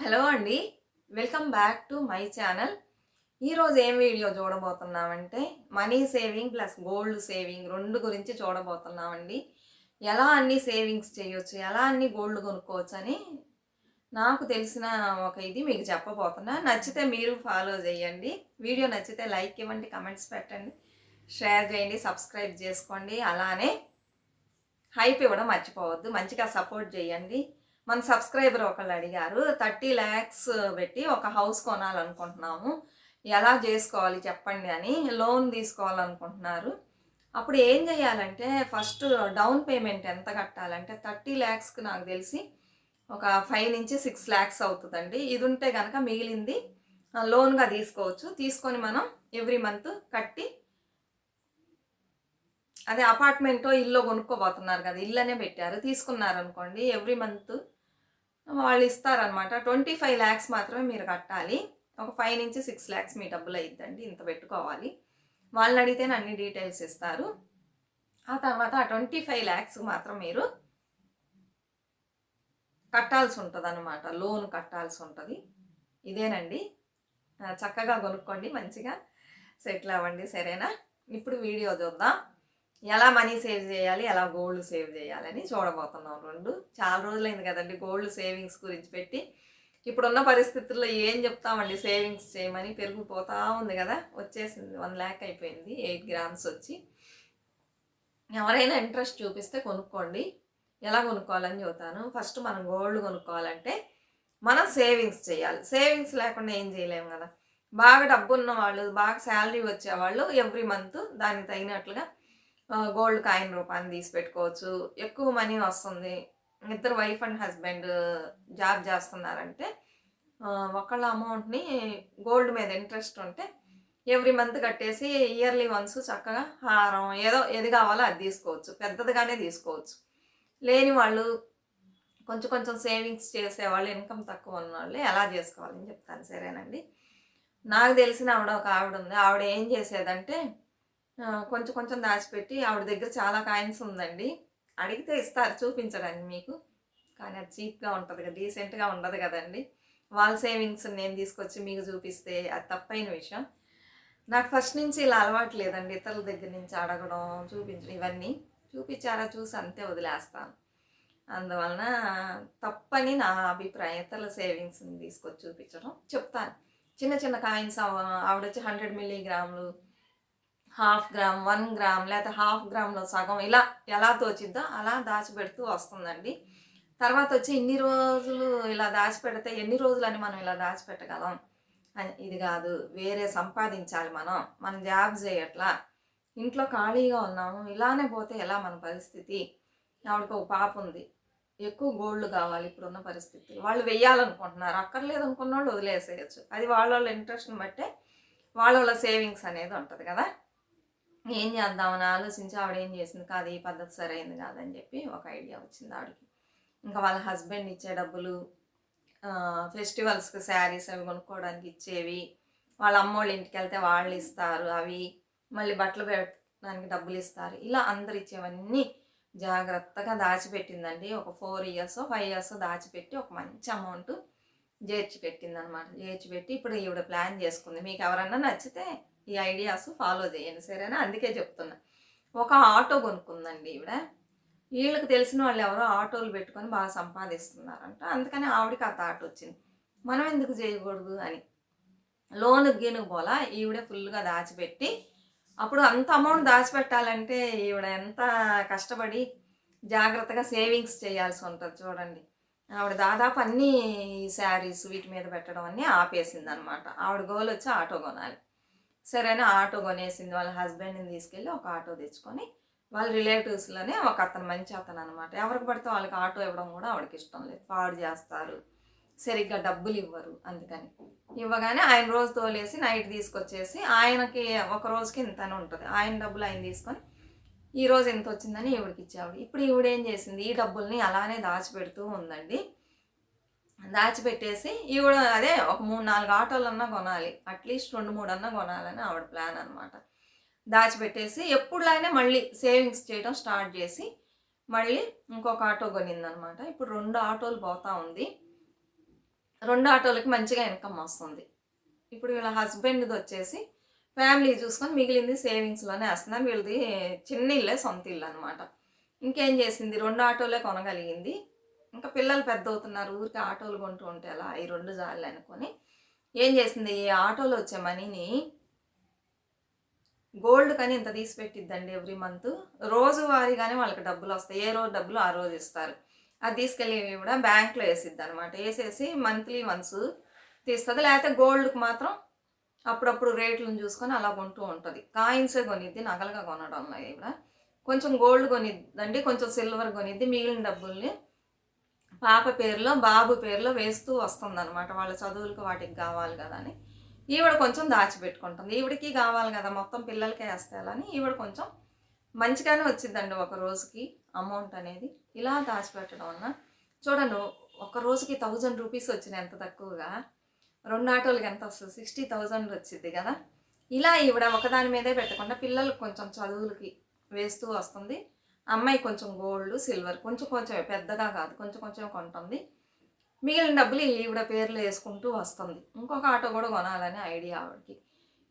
Hello అండి. Welcome back to my channel. ఈరోజు ఏం video చూడబోతున్నామంటే money saving plus gold saving రెండు గురించి చూడబోతున్నామండి. ఎలా అన్ని సేవింగ్స్ చేయొచ్చు ఎలా అన్ని గోల్డ్ కొనుక్కోవచ్చు అని నాకు తెలిసిన ఒక ఇది మీకు చెప్పబోతున్నా. నచ్చితే మీరు ఫాలో చేయండి. వీడియో నచ్చితే లైక్ ఇవ్వండి కమెంట్స్ పెట్టండి షేర్ చేయండి సబ్స్క్రైబ్ చేసుకోండి. అలానే హైప్ ఇవ్వడం మర్చిపోవద్దు. మంచిగా సపోర్ట్ చేయండి. మన సబ్స్క్రైబర్ ఒకళ్ళు అడిగారు థర్టీ ల్యాక్స్ పెట్టి ఒక హౌస్ కొనాలనుకుంటున్నాము. ఎలా చేసుకోవాలి చెప్పండి అని లోన్ తీసుకోవాలనుకుంటున్నారు. అప్పుడు ఏం చేయాలంటే ఫస్ట్ డౌన్ పేమెంట్ ఎంత కట్టాలంటే థర్టీ ల్యాక్స్కి నాకు తెలిసి ఒక ఫైవ్ నుంచి సిక్స్ ల్యాక్స్ అవుతుందండి. ఇది ఉంటే కనుక మిగిలింది లోన్గా తీసుకోవచ్చు. తీసుకొని మనం ఎవ్రీ మంత్ కట్టి అదే అపార్ట్మెంటో ఇల్లు కొనుక్కోబోతున్నారు కదా ఇల్లనే పెట్టారు. తీసుకున్నారు అనుకోండి ఎవ్రీ మంత్ వాళ్ళు ఇస్తారనమాట ట్వంటీ ఫైవ్ ల్యాక్స్ మాత్రమే మీరు కట్టాలి. ఒక ఫైవ్ నుంచి సిక్స్ ల్యాక్స్ మీ డబ్బులు అయిద్దండి. ఇంత పెట్టుకోవాలి. వాళ్ళని అడిగితే అన్ని డీటెయిల్స్ ఇస్తారు. ఆ తర్వాత ఆ ట్వంటీ ఫైవ్ ల్యాక్స్ మాత్రం మీరు కట్టాల్సి ఉంటుంది అనమాట లోన్ కట్టాల్సి ఉంటుంది. ఇదేనండి. చక్కగా కొనుక్కోండి. మంచిగా సెటిల్ అవ్వండి. సరేనా? ఇప్పుడు వీడియో చూద్దాం. ఎలా మనీ సేవ్ చేయాలి ఎలా గోల్డ్ సేవ్ చేయాలని చూడబోతున్నాం రెండు. చాలా రోజులైంది కదండి గోల్డ్ సేవింగ్స్ గురించి పెట్టి. ఇప్పుడున్న పరిస్థితుల్లో ఏం చెప్తామండి? సేవింగ్స్ చేయమని పెరిగిపోతా ఉంది కదా. వచ్చేసింది వన్ ల్యాక్ అయిపోయింది ఎయిట్ గ్రామ్స్ వచ్చి. ఎవరైనా ఇంట్రెస్ట్ చూపిస్తే కొనుక్కోండి. ఎలా కొనుక్కోవాలని చెబుతాను. ఫస్ట్ మనం గోల్డ్ కొనుక్కోవాలంటే మనం సేవింగ్స్ చేయాలి. సేవింగ్స్ లేకుండా ఏం చేయలేము కదా. బాగా డబ్బు ఉన్న వాళ్ళు బాగా శాలరీ వచ్చేవాళ్ళు ఎవ్రీ మంత్ దానికి తగినట్లుగా గోల్డ్ కాయిన్ రూపాన్ని తీసి పెట్టుకోవచ్చు. ఎక్కువ మనీ వస్తుంది. ఇద్దరు వైఫ్ అండ్ హస్బెండ్ జాబ్ చేస్తున్నారంటే ఒకళ్ళ అమౌంట్ని గోల్డ్ మీద ఇంట్రెస్ట్ ఉంటే ఎవ్రీ మంత్ కట్టేసి ఇయర్లీ వన్స్ చక్కగా హారం ఏదో ఏది కావాలో అది తీసుకోవచ్చు. పెద్దదిగానే తీసుకోవచ్చు. లేని వాళ్ళు కొంచెం కొంచెం సేవింగ్స్ చేసేవాళ్ళు ఇన్కమ్ తక్కువ ఉన్న వాళ్ళు ఎలా చేసుకోవాలని చెప్తాను. సరేనండి? నాకు తెలిసిన ఆవిడ ఒక ఆవిడ ఉంది. ఆవిడ ఏం చేసేదంటే కొంచెం కొంచెం దాచిపెట్టి ఆవిడ దగ్గర చాలా కాయిన్స్ ఉందండి. అడిగితే ఇస్తారు చూపించడానికి మీకు. కానీ అది చీప్గా ఉంటుంది కదా డీసెంట్గా ఉండదు కదండి. వాళ్ళ సేవింగ్స్ నేను తీసుకొచ్చి మీకు చూపిస్తే అది తప్పైన విషయం. నాకు ఫస్ట్ నుంచి ఇలా అలవాటు లేదండి ఇతరుల దగ్గర నుంచి అడగడం చూపించడం ఇవన్నీ. చూపించారా చూసి అంతే వదిలేస్తాను. అందువలన తప్పని నా అభిప్రాయం ఇతరుల సేవింగ్స్ని తీసుకొచ్చి చూపించడం. చెప్తాను. చిన్న చిన్న కాయిన్స్ ఆవిడ వచ్చి హండ్రెడ్ మిల్లీగ్రాములు హాఫ్ గ్రామ్ వన్ గ్రామ్ లేకపోతే హాఫ్ గ్రామ్లో సగం ఇలా ఎలా తోచిద్దో అలా దాచిపెడుతూ వస్తుందండి. తర్వాత వచ్చి ఇన్ని రోజులు ఇలా దాచిపెడితే ఎన్ని రోజులని మనం ఇలా దాచిపెట్టగలం? అని ఇది కాదు వేరే సంపాదించాలి మనం మనం జాబ్ చేయట్లా ఇంట్లో ఖాళీగా ఉన్నాము ఇలానే పోతే ఎలా మన పరిస్థితి? ఆవిడకి ఒక పాప ఉంది ఎక్కువ గోల్డ్ కావాలి ఇప్పుడున్న పరిస్థితి. వాళ్ళు వెయ్యాలనుకుంటున్నారు అక్కర్లేదు అనుకున్న వాళ్ళు వదిలేసేయచ్చు. అది వాళ్ళ వాళ్ళ ఇంట్రెస్ట్ని బట్టే వాళ్ళ వాళ్ళ సేవింగ్స్ అనేది ఉంటుంది కదా? ఏం చేద్దామని ఆలోచించి ఆవిడ ఏం చేసింది? కాదు ఈ పద్ధతి సరైంది కాదని చెప్పి ఒక ఐడియా వచ్చింది ఆవిడకి. ఇంకా వాళ్ళ హస్బెండ్ ఇచ్చే డబ్బులు ఫెస్టివల్స్కి శారీస్ అవి కొనుక్కోవడానికి ఇచ్చేవి వాళ్ళ అమ్మోళ్ళ ఇంటికి వెళ్తే వాళ్ళు ఇస్తారు అవి మళ్ళీ బట్టలు పెట్టడానికి డబ్బులు ఇస్తారు. ఇలా అందరు ఇచ్చేవన్నీ జాగ్రత్తగా దాచిపెట్టిందండి. ఒక ఫోర్ ఇయర్స్ ఫైవ్ ఇయర్స్ దాచిపెట్టి ఒక మంచి అమౌంట్ చేర్చి పెట్టింది అనమాట చేర్చి పెట్టి ఇప్పుడు ఈవిడ ప్లాన్ చేసుకుంది. మీకు ఎవరన్నా నచ్చితే ఈ ఐడియాస్ ఫాలో చేయండి సరేనా? అందుకే చెప్తున్నా. ఒక ఆటో కొనుక్కుందండి ఈవిడ. వీళ్ళకి తెలిసిన వాళ్ళు ఎవరో ఆటోలు పెట్టుకొని బాగా సంపాదిస్తున్నారంట. అందుకని ఆవిడకి ఆ థాట్ వచ్చింది. మనం ఎందుకు చేయకూడదు అని. లోన్ గీను పోలా ఈవిడే ఫుల్గా దాచిపెట్టి అప్పుడు అంత అమౌంట్ దాచిపెట్టాలంటే ఈవిడ ఎంత కష్టపడి జాగ్రత్తగా సేవింగ్స్ చేయాల్సి ఉంటుంది చూడండి. ఆవిడ దాదాపు అన్నీ శారీస్ వీటి మీద పెట్టడం అన్నీ ఆపేసింది అనమాట ఆవిడ గోల్ వచ్చి ఆటో కొనాలి. సరేనా ఆటో కొనేసింది వాళ్ళ హస్బెండ్ని తీసుకెళ్ళి ఒక ఆటో తెచ్చుకొని వాళ్ళ రిలేటివ్స్లోనే ఒక అతను మంచి అతను అనమాట ఎవరికి పడితే వాళ్ళకి ఆటో ఇవ్వడం కూడా ఆవిడకి ఇష్టం లేదు. పాడు చేస్తారు సరిగ్గా డబ్బులు ఇవ్వరు అందుకని. ఇవ్వగానే ఆయన రోజు తోలేసి నైట్ తీసుకొచ్చేసి ఆయనకి ఒక రోజుకి ఇంత అని ఉంటుంది. ఆయన డబ్బులు ఆయన తీసుకొని ఈ రోజు ఎంత వచ్చిందని ఈవిడికి ఇచ్చేవాడు. ఇప్పుడు ఈవిడ ఏం చేసింది? ఈ డబ్బుల్ని అలానే దాచిపెడుతూ ఉందండి. దాచిపెట్టేసి ఈవిడ అదే ఒక మూడు నాలుగు ఆటోలు అన్నా కొనాలి అట్లీస్ట్ రెండు మూడు అన్నా కొనాలని ఆవిడ ప్లాన్ అనమాట దాచిపెట్టేసి ఎప్పుడులానే మళ్ళీ సేవింగ్స్ చేయడం స్టార్ట్ చేసి మళ్ళీ ఇంకొక ఆటో కొనిందనమాట ఇప్పుడు రెండు ఆటోలు పోతా ఉంది. రెండు ఆటోలకి మంచిగా ఇన్కమ్ వస్తుంది. ఇప్పుడు వీళ్ళ హస్బెండ్ది వచ్చేసి ఫ్యామిలీ చూసుకొని మిగిలింది సేవింగ్స్లోనే వేస్తున్నాం. వీళ్ళది చిన్న ఇల్లే సొంత ఇల్లు అనమాట ఇంకేం చేసింది? రెండు ఆటోలే కొనగలిగింది. ఇంకా పిల్లలు పెద్ద అవుతున్నారు ఊరికి ఆటోలు కొంటూ ఉంటే అలా ఈ రెండు జాలు అనుకొని ఏం చేసింది? ఈ ఆటోలో వచ్చే మనీని గోల్డ్ కానీ ఇంత తీసి పెట్టిద్దండి ఎవ్రీ మంత్. రోజువారీగానే వాళ్ళకి డబ్బులు వస్తాయి. ఏ రోజు డబ్బులు ఆ రోజు ఇస్తారు. అది తీసుకెళ్ళి కూడా బ్యాంక్లో వేసిద్ది అనమాట వేసేసి మంత్లీ వన్స్ తీస్తుంది. లేకపోతే గోల్డ్కి మాత్రం అప్పుడప్పుడు రేట్లను చూసుకొని అలా కొంటూ ఉంటుంది. కాయిన్సే కొనిద్ది నగలుగా కొనడం కూడా. కొంచెం గోల్డ్ కొనిద్దండి కొంచెం సిల్వర్ కొనిద్ది మిగిలిన డబ్బుల్ని పాప పేరులో బాబు పేరులో వేస్తూ వస్తుందనమాట వాళ్ళ చదువులకు వాటికి కావాలి కదా అని. ఈవిడ కొంచెం దాచిపెట్టుకుంటుంది. ఈవిడికి కావాలి కదా మొత్తం పిల్లలకే వేస్తేయాలని ఈవిడ కొంచెం మంచిగానే వచ్చిందండి ఒక రోజుకి అమౌంట్ అనేది. ఇలా దాచిపెట్టడం వలన చూడండి ఒక రోజుకి థౌజండ్ రూపీస్ వచ్చినాయి ఎంత తక్కువగా. రెండు ఆటోలకి ఎంత వస్తుంది? సిక్స్టీ థౌజండ్ వచ్చింది కదా. ఇలా ఈవిడ ఒకదాని మీదే పెట్టకుండా పిల్లలకు కొంచెం చదువులకి వేస్తూ వస్తుంది. అమ్మాయి కొంచెం గోల్డ్ సిల్వర్ కొంచెం కొంచెం పెద్దగా కాదు కొంచెం కొంచెం కొంటుంది. మిగిలిన డబ్బులు ఈవిడ పేర్లు వేసుకుంటూ వస్తుంది. ఇంకొక ఆటో కూడా కొనాలని ఐడియా ఆవిడకి.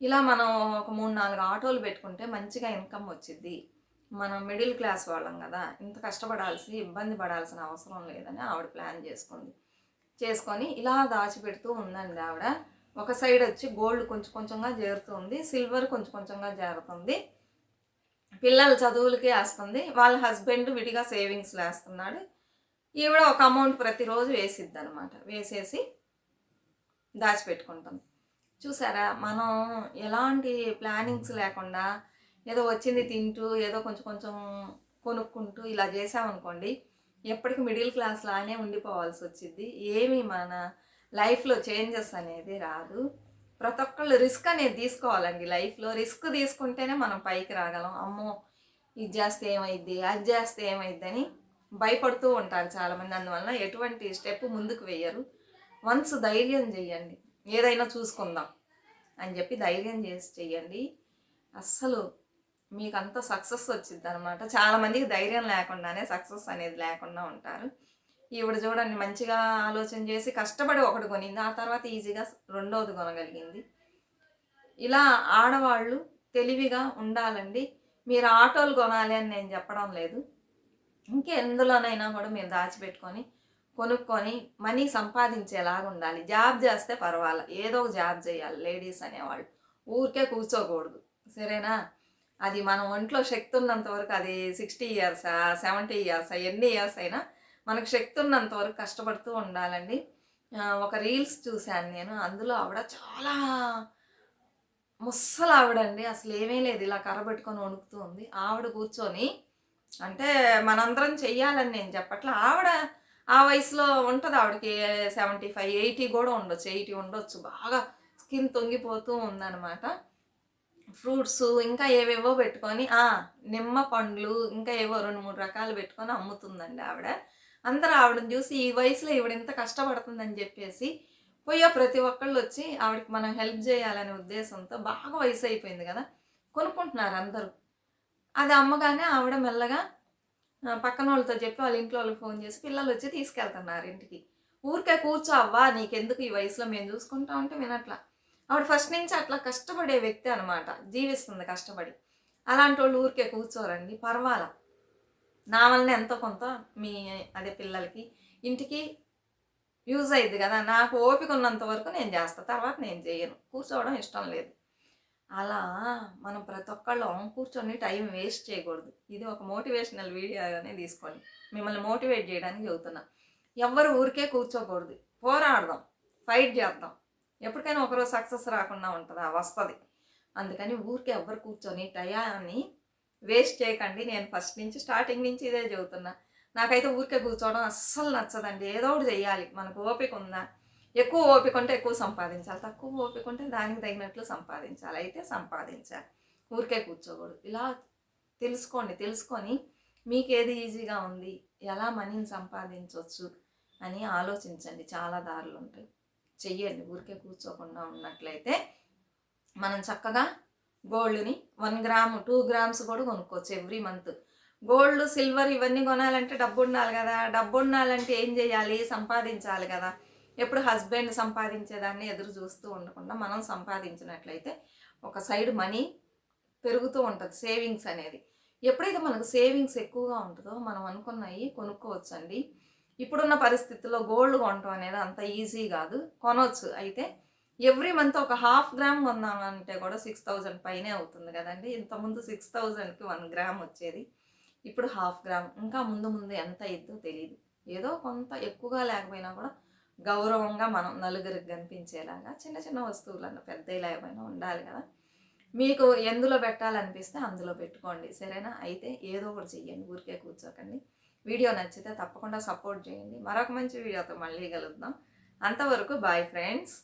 ఇలా మనం ఒక మూడు నాలుగు ఆటోలు పెట్టుకుంటే మంచిగా ఇన్కమ్ వచ్చిద్ది. మనం మిడిల్ క్లాస్ వాళ్ళం కదా ఇంత కష్టపడాల్సి ఇబ్బంది పడాల్సిన అవసరం లేదని ఆవిడ ప్లాన్ చేసుకుంది. చేసుకొని ఇలా దాచిపెడుతూ ఉందండి ఆవిడ. ఒక సైడ్ వచ్చి గోల్డ్ కొంచెం కొంచెంగా చేరుతుంది సిల్వర్ కొంచెం కొంచెంగా చేరుతుంది. పిల్లల చదువులకి వేస్తుంది. వాళ్ళ హస్బెండ్ విడిగా సేవింగ్స్లో వేస్తున్నాడు. ఈవిడ ఒక అమౌంట్ ప్రతిరోజు వేసిద్ది అనమాట వేసేసి దాచిపెట్టుకుంటుంది. చూసారా? మనం ఎలాంటి ప్లానింగ్స్ లేకుండా ఏదో వచ్చింది తింటూ ఏదో కొంచెం కొంచెం కొనుక్కుంటూ ఇలా చేసామనుకోండి ఎప్పటికీ మిడిల్ క్లాస్ లానే ఉండిపోవాల్సి వచ్చింది ఏమి మన లైఫ్లో చేంజెస్ అనేది రాదు. ప్రతి ఒక్కళ్ళు రిస్క్ అనేది తీసుకోవాలండి. లైఫ్లో రిస్క్ తీసుకుంటేనే మనం పైకి రాగలం. అమ్మో ఇది చేస్తే ఏమైద్ది అది చేస్తే ఏమైద్ది అని భయపడుతూ ఉంటారు చాలామంది. అందువలన ఎటువంటి స్టెప్ ముందుకు వేయరు వన్స్ ధైర్యం చేయండి ఏదైనా చూసుకుందాం అని చెప్పి ధైర్యం చేసి చెయ్యండి. అస్సలు మీకు అంత సక్సెస్ వచ్చింది అనమాట చాలామందికి ధైర్యం లేకుండానే సక్సెస్ అనేది లేకుండా ఉంటారు. ఈవిడ చూడండి మంచిగా ఆలోచన చేసి కష్టపడి ఒకటి కొనింది. ఆ తర్వాత ఈజీగా రెండవది కొనగలిగింది. ఇలా ఆడవాళ్ళు తెలివిగా ఉండాలండి. మీరు ఆటోలు కొనాలి అని నేను చెప్పడం లేదు. ఇంకెందులోనైనా కూడా మీరు దాచిపెట్టుకొని కొనుక్కొని మనీ సంపాదించేలాగా ఉండాలి. జాబ్ చేస్తే పర్వాలే. ఏదో ఒక జాబ్ చేయాలి లేడీస్ అనేవాళ్ళు. ఊరికే కూర్చోకూడదు. సరేనా? అది మన ఒంట్లో శక్తి ఉన్నంత వరకు అది సిక్స్టీ ఇయర్సా సెవెంటీ ఇయర్సా ఎన్ని ఇయర్స్ అయినా మనకు శక్తి ఉన్నంత వరకు కష్టపడుతూ ఉండాలండి. ఒక రీల్స్ చూశాను నేను. అందులో ఆవిడ చాలా ముస్సలు ఆవిడండి అసలు ఏమీ లేదు. ఇలా కర్ర పెట్టుకొని వణుకుతూ ఉంది. ఆవిడ కూర్చొని అంటే మనందరం చెయ్యాలని నేను చెప్పట్లా. ఆవిడ ఆ వయసులో ఉంటుంది. ఆవిడకి సెవెంటీ ఫైవ్ ఎయిటీ కూడా ఉండొచ్చు. ఎయిటీ ఉండొచ్చు. బాగా స్కిన్ తొంగిపోతూ ఉందన్నమాట. ఫ్రూట్స్ ఇంకా ఏవేవో పెట్టుకొని నిమ్మ పండ్లు ఇంకా ఏవో రెండు మూడు రకాలు పెట్టుకొని అమ్ముతుందండి ఆవిడ. అందరూ ఆవిడని చూసి ఈ వయసులో ఈవిడ ఇంత కష్టపడుతుందని చెప్పేసి పోయో ప్రతి ఒక్కళ్ళు వచ్చి ఆవిడకి మనం హెల్ప్ చేయాలనే ఉద్దేశంతో బాగా వయసు అయిపోయింది కదా కొనుక్కుంటున్నారు అందరూ. అది అమ్మగానే ఆవిడ మెల్లగా పక్కన వాళ్ళతో చెప్పి వాళ్ళ ఇంట్లో వాళ్ళకి ఫోన్ చేసి పిల్లలు వచ్చి తీసుకెళ్తున్నారు ఇంటికి. ఊరికే కూర్చో అవ్వా నీకెందుకు ఈ వయసులో మేము చూసుకుంటా ఉంటే వినట్లా. ఆవిడ ఫస్ట్ నుంచి అట్లా కష్టపడే వ్యక్తి అనమాట జీవిస్తుంది కష్టపడి. అలాంటి వాళ్ళు ఊరికే కూర్చోరండి పర్వాలా. నా వలన ఎంతో కొంత మీ అదే పిల్లలకి ఇంటికి యూజ్ అయ్యింది కదా. నాకు ఓపిక ఉన్నంత వరకు నేను చేస్తాను తర్వాత నేను చేయను. కూర్చోవడం ఇష్టం లేదు. అలా మనం ప్రతి ఒక్కళ్ళం కూర్చొని టైం వేస్ట్ చేయకూడదు. ఇది ఒక మోటివేషనల్ వీడియోగానే తీసుకోండి మిమ్మల్ని మోటివేట్ చేయడానికి చెబుతున్నా. ఎవరు ఊరికే కూర్చోకూడదు. పోరాడదాం. ఫైట్ చేద్దాం. ఎప్పటికైనా ఒకరోజు సక్సెస్ రాకుండా ఉంటుందా. వస్తుంది. అందుకని ఊరికే ఎవరు కూర్చొని టయాన్ని వేస్ట్ చేయకండి. నేను ఫస్ట్ నుంచి స్టార్టింగ్ నుంచి ఇదే చెబుతున్నా. నాకైతే ఊరికే కూర్చోవడం అస్సలు నచ్చదండి. ఏదో ఒకటి చేయాలి మనకు ఓపిక ఉందా? ఎక్కువ ఓపిక ఉంటే ఎక్కువ సంపాదించాలి. తక్కువ ఓపిక ఉంటే దానికి తగినట్లు సంపాదించాలి. అయితే సంపాదించాలి ఊరికే కూర్చోకూడదు. ఇలా తెలుసుకోండి. తెలుసుకొని మీకు ఏది ఈజీగా ఉంది? ఎలా మనీని సంపాదించవచ్చు అని ఆలోచించండి. చాలా దారులు ఉంటాయి. చెయ్యండి. ఊరికే కూర్చోకుండా ఉన్నట్లయితే మనం చక్కగా గోల్డ్ని వన్ గ్రామ్ టూ గ్రామ్స్ కూడా కొనుక్కోవచ్చు ఎవ్రీ మంత్. గోల్డ్ సిల్వర్ ఇవన్నీ కొనాలంటే డబ్బు ఉండాలి కదా. డబ్బు ఉండాలంటే ఏం చేయాలి? సంపాదించాలి కదా. ఎప్పుడు హస్బెండ్ సంపాదించేదాన్ని ఎదురు చూస్తూ ఉండకుండా మనం సంపాదించినట్లయితే ఒక సైడ్ మనీ పెరుగుతూ ఉంటుంది సేవింగ్స్ అనేది. ఎప్పుడైతే మనకు సేవింగ్స్ ఎక్కువగా ఉంటుందో మనం అనుకున్నవి కొనుక్కోవచ్చండి. ఇప్పుడున్న పరిస్థితుల్లో గోల్డ్ కొనటం అనేది అంత ఈజీ కాదు. కొనవచ్చు అయితే ఎవ్రీ మంత్ ఒక హాఫ్ గ్రామ్ కొందామంటే కూడా సిక్స్ థౌజండ్ పైనే అవుతుంది కదండి. ఇంతకుముందు సిక్స్ థౌజండ్కి వన్ గ్రామ్ వచ్చేది. ఇప్పుడు హాఫ్ గ్రామ్. ఇంకా ముందు ముందు ఎంత అయిద్దో తెలియదు ఏదో కొంత ఎక్కువగా లేకపోయినా కూడా గౌరవంగా మనం నలుగురికి కనిపించేలాగా చిన్న చిన్న వస్తువులను పెద్ద లేకపోయినా ఉండాలి కదా. మీకు ఎందులో పెట్టాలనిపిస్తే అందులో పెట్టుకోండి. సరేనా? అయితే ఏదో ఒకటి చెయ్యండి. ఊరికే కూర్చోకండి. వీడియో నచ్చితే తప్పకుండా సపోర్ట్ చేయండి. మరొక మంచి వీడియోతో మళ్ళీ కలుద్దాం. అంతవరకు బాయ్ ఫ్రెండ్స్.